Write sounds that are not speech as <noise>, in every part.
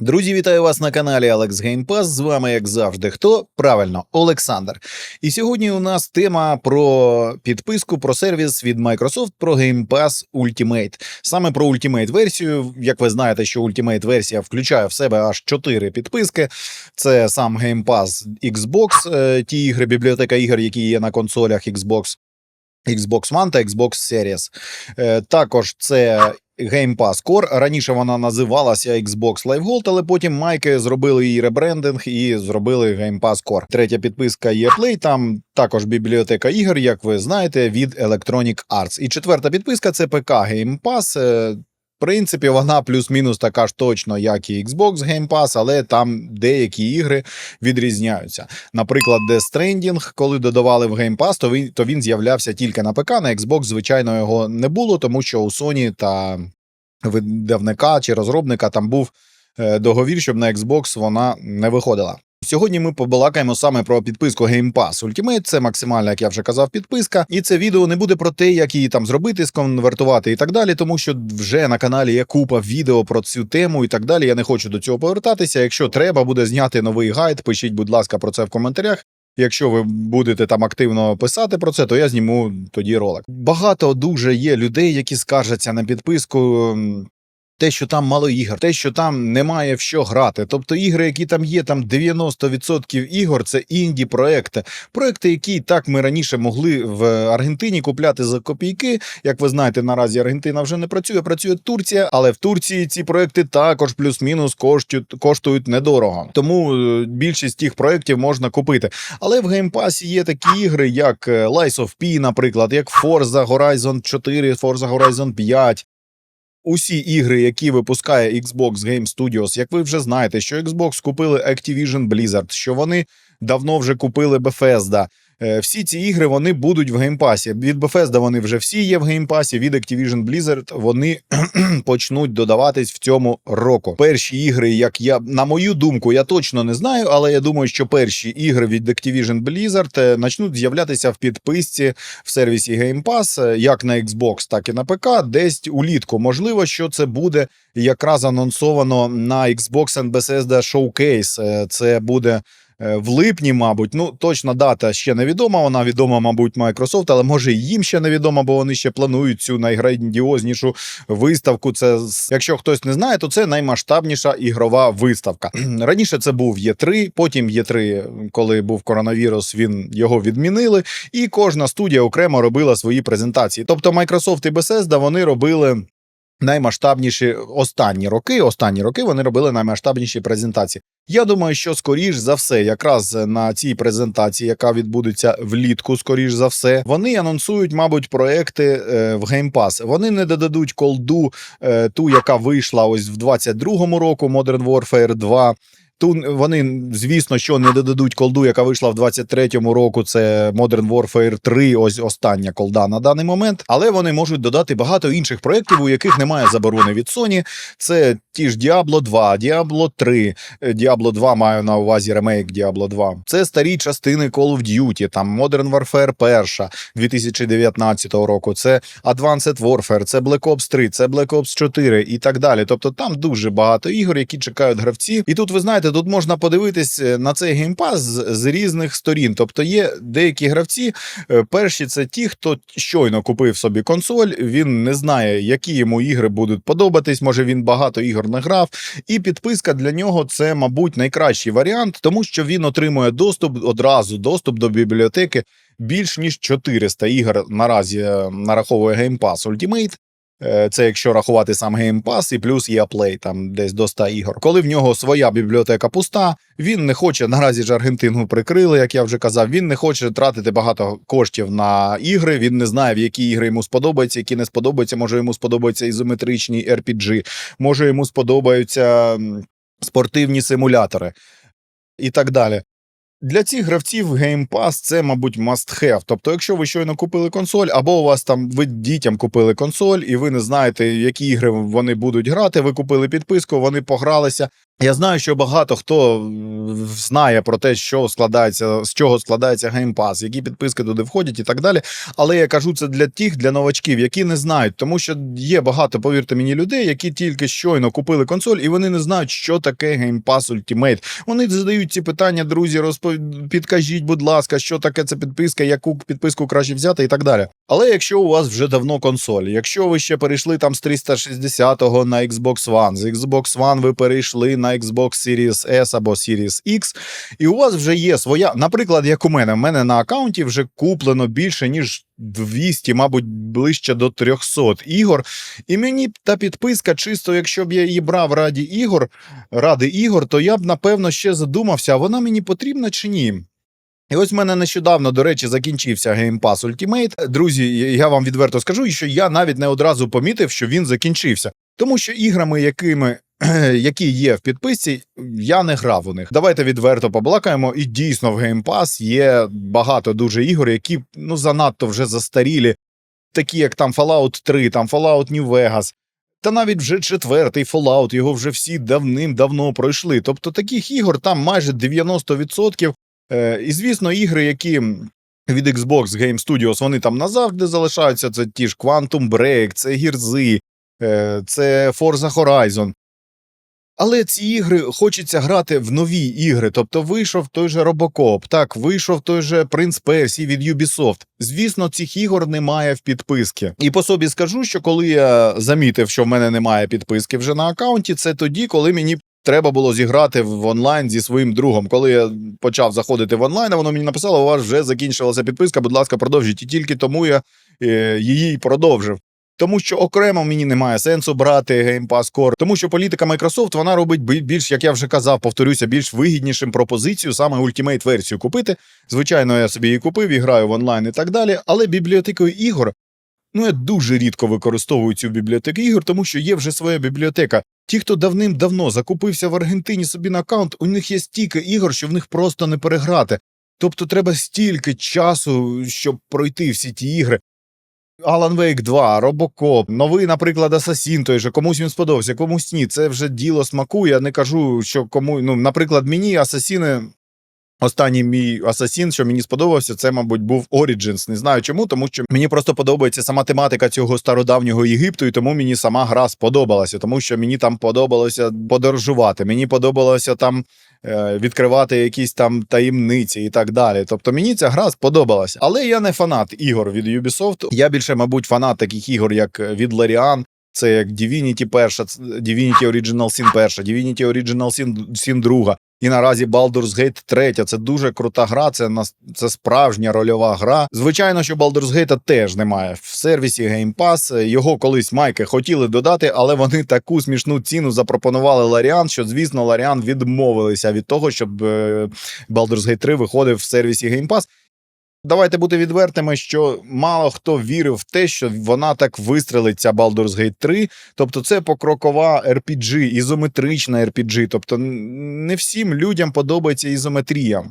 Друзі, вітаю вас на каналі Alex Game Pass. З вами, як завжди, хто? Правильно, Олександр. І сьогодні у нас тема про підписку, про сервіс від Microsoft про Game Pass Ultimate. Саме про Ultimate версію. Як ви знаєте, що Ultimate версія включає в себе аж 4 підписки. Це сам Game Pass Xbox, е, ті ігри, бібліотека ігор, які є на консолях Xbox. Xbox One та Xbox Series. Е, Також це Game Pass Core. Раніше вона називалася Xbox Live Gold, але потім майки зробили її ребрендинг і зробили Game Pass Core. Третя підписка є Play, там також бібліотека ігор, як ви знаєте, від Electronic Arts. І четверта підписка це ПК Game Pass. Принципі, вона плюс-мінус така ж точно, як і Xbox Game Pass, але там деякі ігри відрізняються. Наприклад, Death Stranding, коли додавали в Game Pass, то він, то він з'являвся тільки на ПК. На Xbox, звичайно, його не було, тому що у Sony та видавника чи розробника там був е, договір, щоб на Xbox вона не виходила. Сьогодні ми побалакаємо саме про підписку Game Pass Ultimate. Це максимальна, як я вже казав, підписка. І це відео не буде про те, як її там зробити, сконвертувати і так далі, тому що вже на каналі є купа відео про цю тему і так далі. Я не хочу до цього повертатися. Якщо треба буде зняти новий гайд, пишіть, будь ласка, про це в коментарях. Якщо ви будете там активно писати про це, то я зніму тоді ролик. Багато дуже є людей, які скаржаться на підписку. Те, що там мало ігор, те, що там немає в що грати. Тобто ігри, які там є, там 90% ігор це інді проекти. Проекти, які так ми раніше могли в Аргентині купляти за копійки. Як ви знаєте, наразі Аргентина вже не працює, працює Турція, але в Турції ці проекти також плюс-мінус коштують, коштують недорого. Тому е, більшість тих проєктів можна купити. Але в геймпасі є такі ігри, як е, Lies of P, наприклад, як Forza Horizon 4, Forza Horizon 5. Усі ігри, які випускає Xbox Game Studios, як ви вже знаєте, що Xbox купили Activision Blizzard, що вони давно вже купили Bethesda. Е, Всі ці ігри вони будуть в геймпасі. Від Bethesda вони вже всі є в геймпасі. Від Activision Blizzard вони <clears throat> почнуть додаватись в цьому року. Перші ігри, як я на мою думку, я точно не знаю, але я думаю, що перші ігри від Activision Blizzard е, почнуть з'являтися в підписці в сервісі Game Pass, е, як на Xbox, так і на ПК, десь улітку. Можливо, що це буде якраз анонсовано на Xbox and Bethesda Showcase. Е, Це буде. Е, В липні, мабуть, ну точна дата ще невідома. Вона відома, мабуть, Microsoft, але може і їм ще невідома, бо вони ще планують цю найграндіознішу виставку. Це якщо хтось не знає, то це наймасштабніша ігрова виставка. <clears throat> Раніше це був Є3, потім Є3, коли був коронавірус, він його відмінили, і кожна студія окремо робила свої презентації. Тобто Microsoft і Bethesda вони робили. Наймасштабніші останні роки, останні роки вони робили наймасштабніші презентації. Я думаю, що скоріш за все, якраз на цій презентації, яка відбудеться влітку, скоріш за все, вони анонсують, мабуть, проекти е, в Game Pass. Вони не додадуть колду, е, ту, яка вийшла ось в 22-му року, Modern Warfare 2. Тут вони, звісно, що не додадуть колду, яка вийшла в 23-му року. Це Modern Warfare 3, ось остання колда на даний момент. Але вони можуть додати багато інших проєктів, у яких немає заборони від Sony. Це ті ж Diablo 2, Diablo 3, е, Diablo 2 маю на увазі ремейк Diablo 2. Це старі частини Call of Duty, там Modern Warfare 1 2019 року. Це Advanced Warfare, це Black Ops 3, це Black Ops 4 і так далі. Тобто там дуже багато ігор, які чекають гравців. І тут ви знаєте, тут можна подивитись е, на цей геймпас з, з різних сторін. Тобто є деякі гравці. е, Перші це ті, хто щойно купив собі консоль. Він не знає, які йому ігри будуть подобатись. Може він багато ігор не грав. І підписка для нього це, мабуть, найкращий варіант, тому що він отримує доступ одразу, доступ до бібліотеки. Більш ніж 400 ігор наразі е, нараховує Game Pass Ultimate. Е, Це якщо рахувати сам Game Pass і плюс є Play, там десь до 100 ігор. Коли в нього своя бібліотека пуста, він не хоче наразі ж Аргентину прикрили, як я вже казав. Він не хоче тратити багато коштів на ігри. Він не знає, в які ігри йому сподобаються, які не сподобаються. Може йому сподобаються ізометричні RPG, може йому сподобаються спортивні симулятори і так далі. Для цих гравців Game Pass це, мабуть, must have. Тобто, якщо ви щойно купили консоль, або у вас там ви дітям купили консоль, і ви не знаєте, які ігри вони будуть грати. Ви купили підписку, вони погралися. Я знаю, що багато хто знає про те, що складається, з чого складається геймпас, які підписки туди входять і так далі. Але я кажу це для тих, для новачків, які не знають, тому що є багато, повірте мені, людей, які тільки щойно купили консоль, і вони не знають, що таке Pass Ultimate. Вони задають ці питання, друзі, розпов... підкажіть, будь ласка, що таке ця підписка, яку підписку краще взяти і так далі. Але якщо у вас вже давно консоль, якщо ви ще перейшли там з 360-го на Xbox One, з Xbox One ви перейшли на Xbox Series S або Series X, і у вас вже є своя, наприклад, як у мене, в мене на аккаунті вже куплено більше ніж 200, мабуть, ближче до 300 ігор. І мені та підписка, чисто, якщо б я її брав раді ігор, ради ігор, то я б напевно ще задумався, а вона мені потрібна чи ні. І ось в мене нещодавно, до речі, закінчився Game Pass Ultimate. Друзі, я вам відверто скажу, що я навіть не одразу помітив, що він закінчився. Тому що іграми, якими, <clears throat> які є в підписці, я не грав у них. Давайте відверто побалакаємо. І дійсно в Game Pass є багато дуже ігор, які ну занадто вже застарілі, такі як там Fallout 3, там Fallout New Vegas. Та навіть вже четвертий Fallout, його вже всі давним-давно пройшли. Тобто таких ігор там майже 90%. Е, і звісно, ігри, які від Xbox Game Studios, вони там назавжди залишаються. Це ті ж Quantum Break, це Гірзи, е, це Forza Horizon. Але ці ігри хочеться грати в нові ігри. Тобто вийшов той же Robocop, так, вийшов той же Принц Персі від Ubisoft. Звісно, цих ігор немає в підписки. І по собі скажу, що коли я замітив, що в мене немає підписки вже на аккаунті, це тоді, коли мені треба було зіграти в онлайн зі своїм другом. Коли я почав заходити в онлайн, воно мені написало, у вас вже закінчилася підписка, будь ласка, продовжіть. І тільки тому я е, її продовжив. Тому що окремо мені немає сенсу брати Game Pass Core, тому що політика Microsoft вона робить більш, як я вже казав, повторюся, більш вигіднішим пропозицію саме Ultimate версію купити. Звичайно, я собі її купив і граю в онлайн і так далі. Але бібліотекою ігор Ну, я дуже рідко використовую цю бібліотеку ігор, тому що є вже своя бібліотека. Ті, хто давним-давно закупився в Аргентині собі на аккаунт, у них є стільки ігор, що в них просто не переграти. Тобто треба стільки часу, щоб пройти всі ті ігри. Alan Wake 2, Robocop, новий, наприклад, Assassin той же, комусь він сподобався, комусь ні. Це вже діло смаку. Я не кажу, що кому. Ну, наприклад, мені Асасіни. Останній мій асасін, що мені сподобався, це, мабуть, був Origins. Не знаю чому, тому що мені просто подобається сама тематика цього стародавнього Єгипту, і тому мені сама гра сподобалася, тому що мені там подобалося подорожувати, мені подобалося там е, відкривати якісь там таємниці і так далі. Тобто мені ця гра сподобалася. Але я не фанат ігор від Ubisoft. Я більше, мабуть, фанат таких ігор, як від Larian, це як Divinity перша, Divinity Original Sin перша, Divinity Original Sin, Sin друга. І наразі Baldur's Gate 3. Це дуже крута гра. Це це справжня рольова гра. Звичайно, що Baldur's Gate теж немає в сервісі Game Pass. Його колись майки хотіли додати, але вони таку смішну ціну запропонували Ларіан, що звісно Ларіан відмовилися від того, щоб е, Baldur's Gate 3 виходив в сервісі Game Pass. Давайте бути відвертими, що мало хто вірив в те, що вона так вистрелить ця Baldur's Gate 3. Тобто, це покрокова RPG, ізометрична RPG. Тобто, не всім людям подобається ізометрія.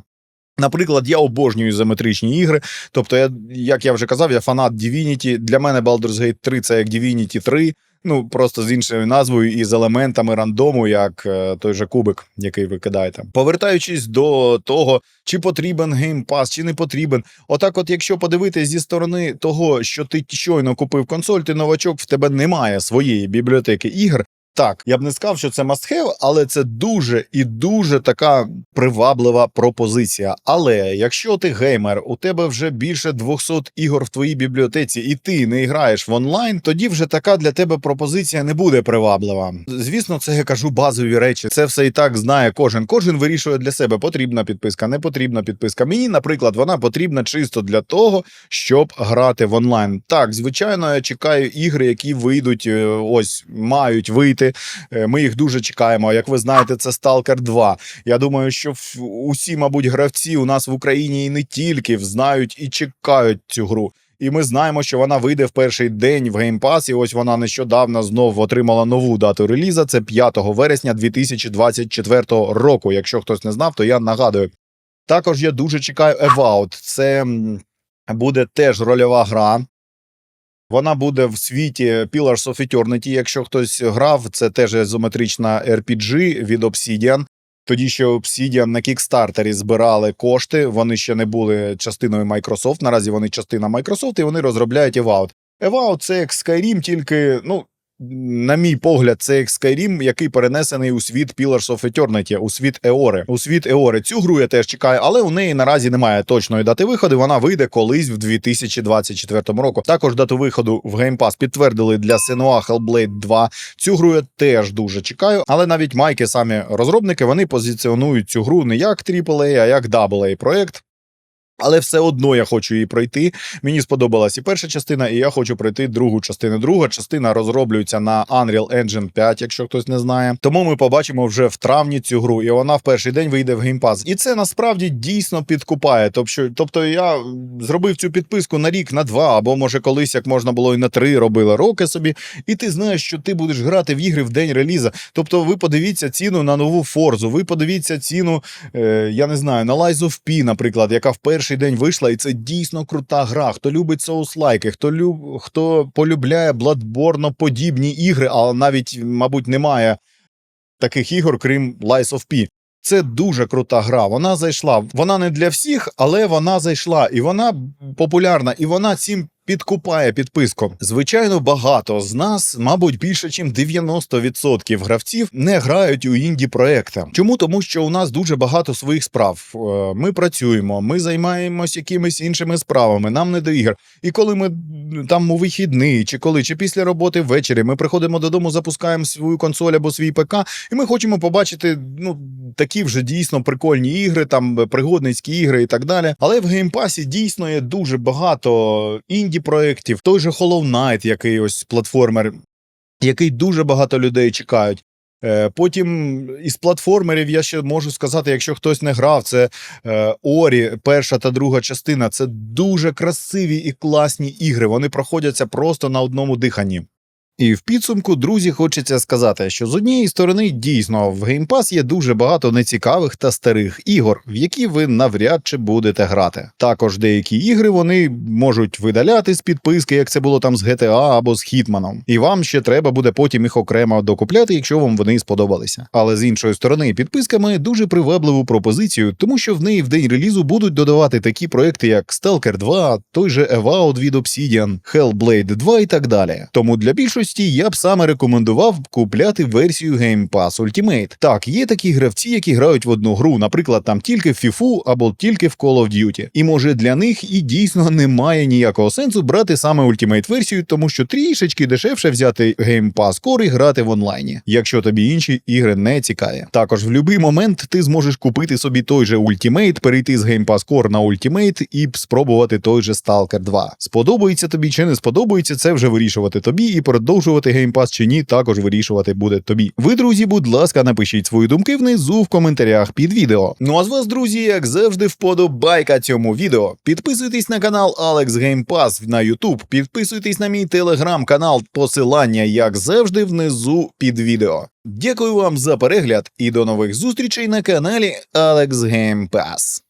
Наприклад, я обожнюю ізометричні ігри. Тобто, я, як я вже казав, я фанат Divinity. Для мене Baldur's Gate 3 це як Divinity 3. Ну, просто з іншою назвою і з елементами рандому, як е, той же кубик, який ви кидаєте. Повертаючись до того, чи потрібен геймпас, чи не потрібен. Отак, от, якщо подивитись зі сторони того, що ти щойно купив консоль, ти новачок, в тебе немає своєї бібліотеки ігр. Так, я б не сказав, що це must have, але це дуже і дуже така приваблива пропозиція. Але якщо ти геймер, у тебе вже більше 200 ігор в твоїй бібліотеці, і ти не граєш в онлайн, тоді вже така для тебе пропозиція не буде приваблива. Звісно, це я кажу базові речі. Це все і так знає кожен. Кожен вирішує для себе, потрібна підписка, не потрібна підписка. Мені, наприклад, вона потрібна чисто для того, щоб грати в онлайн. Так, звичайно, я чекаю ігри, які вийдуть, е, ось мають вийти. Е, Ми їх дуже чекаємо. Як ви знаєте, це Stalker 2. Я думаю, що усі, мабуть, гравці у нас в Україні і не тільки знають і чекають цю гру. І ми знаємо, що вона вийде в перший день в Game Pass, і ось вона нещодавно знов отримала нову дату реліза. Це 5 вересня 2024 року. Якщо хтось не знав, то я нагадую. Також я дуже чекаю Evout. Це буде теж рольова гра. Вона буде в світі Pillars of Eternity. Якщо хтось грав, це теж ізометрична RPG від Obsidian. Тоді ще Obsidian на кікстартері збирали кошти. Вони ще не були частиною Microsoft. Наразі вони частина Microsoft, і вони розробляють Evout. Evout – це як Skyrim, тільки ну. На мій погляд, це як Skyrim, який перенесений у світ Pillars of Eternity, у світ Еори. У світ Еори. Цю гру я теж чекаю, але у неї наразі немає точної дати виходу. Вона вийде колись в 2024 року. Також дату виходу в Game Pass підтвердили для Senua Hellblade 2. Цю гру я теж дуже чекаю. Але навіть майки, самі розробники, вони позиціонують цю гру не як AAA, а як AA проект. Але все одно я хочу її пройти. Мені сподобалась і перша частина, і я хочу пройти другу частину. Друга частина розроблюється на Unreal Engine 5, якщо хтось не знає. Тому ми побачимо вже в травні цю гру, і вона в перший день вийде в Pass. І це насправді дійсно підкупає. Тобто, тобто я зробив цю підписку на рік, на два, або може колись як можна було і на три робили роки собі. І ти знаєш, що ти будеш грати в ігри в день реліза. Тобто, ви подивіться ціну на нову Форзу, ви подивіться ціну, е, я не знаю, на Lies of P, наприклад, яка в перший день вийшла, і це дійсно крута гра. Хто любить соус-лайки, хто люб... хто полюбляє бладборно подібні ігри, але навіть, мабуть, немає таких ігор, крім Lies of P. Це дуже крута гра. Вона зайшла. Вона не для всіх, але вона зайшла, і вона популярна, і вона цим підкупає підписку. Звичайно, багато з нас, мабуть, більше ніж 90% гравців не грають у інді проекти. Чому? Тому що у нас дуже багато своїх справ. Е, Ми працюємо, ми займаємось якимись іншими справами. Нам не до ігор. І коли ми там у вихідний, чи коли, чи після роботи ввечері, ми приходимо додому, запускаємо свою консоль або свій ПК, і ми хочемо побачити ну такі вже дійсно прикольні ігри, там пригодницькі ігри і так далі. Але в геймпасі дійсно є дуже багато інді проєктів. Той же Hollow Knight, який ось платформер, який дуже багато людей чекають. Е, Потім із платформерів я ще можу сказати, якщо хтось не грав, це е, Орі, перша та друга частина. Це дуже красиві і класні ігри. Вони проходяться просто на одному диханні. І в підсумку, друзі, хочеться сказати, що з однієї сторони дійсно в Game Pass є дуже багато нецікавих та старих ігор, в які ви навряд чи будете грати. Також деякі ігри вони можуть видаляти з підписки, як це було там з GTA або з Хітманом. І вам ще треба буде потім їх окремо докупляти, якщо вам вони сподобалися. Але з іншої сторони, підписка має дуже привабливу пропозицію, тому що в неї в день релізу будуть додавати такі проекти, як Stalker 2, той же Evout від Obsidian, Hellblade 2 і так далі. Тому для більшості я б саме рекомендував купляти версію Game Pass Ultimate. Так, є такі гравці, які грають в одну гру, наприклад, там тільки в FIFA або тільки в Call of Duty. І може для них і дійсно немає ніякого сенсу брати саме Ultimate версію, тому що трішечки дешевше взяти Game Pass Core і грати в онлайні, якщо тобі інші ігри не цікаві. Також в будь-який момент ти зможеш купити собі той же Ultimate, перейти з Game Pass Core на Ultimate і спробувати той же Stalker 2. Сподобається тобі чи не сподобається, це вже вирішувати тобі і продовжувати Game Pass чи ні, також вирішувати буде тобі. Ви, друзі, будь ласка, напишіть свої думки внизу в коментарях під відео. Ну а з вас, друзі, як завжди, вподобайка цьому відео. Підписуйтесь на канал Alex Game Pass на YouTube, підписуйтесь на мій телеграм-канал, посилання, як завжди, внизу під відео. Дякую вам за перегляд і до нових зустрічей на каналі Alex Game Pass.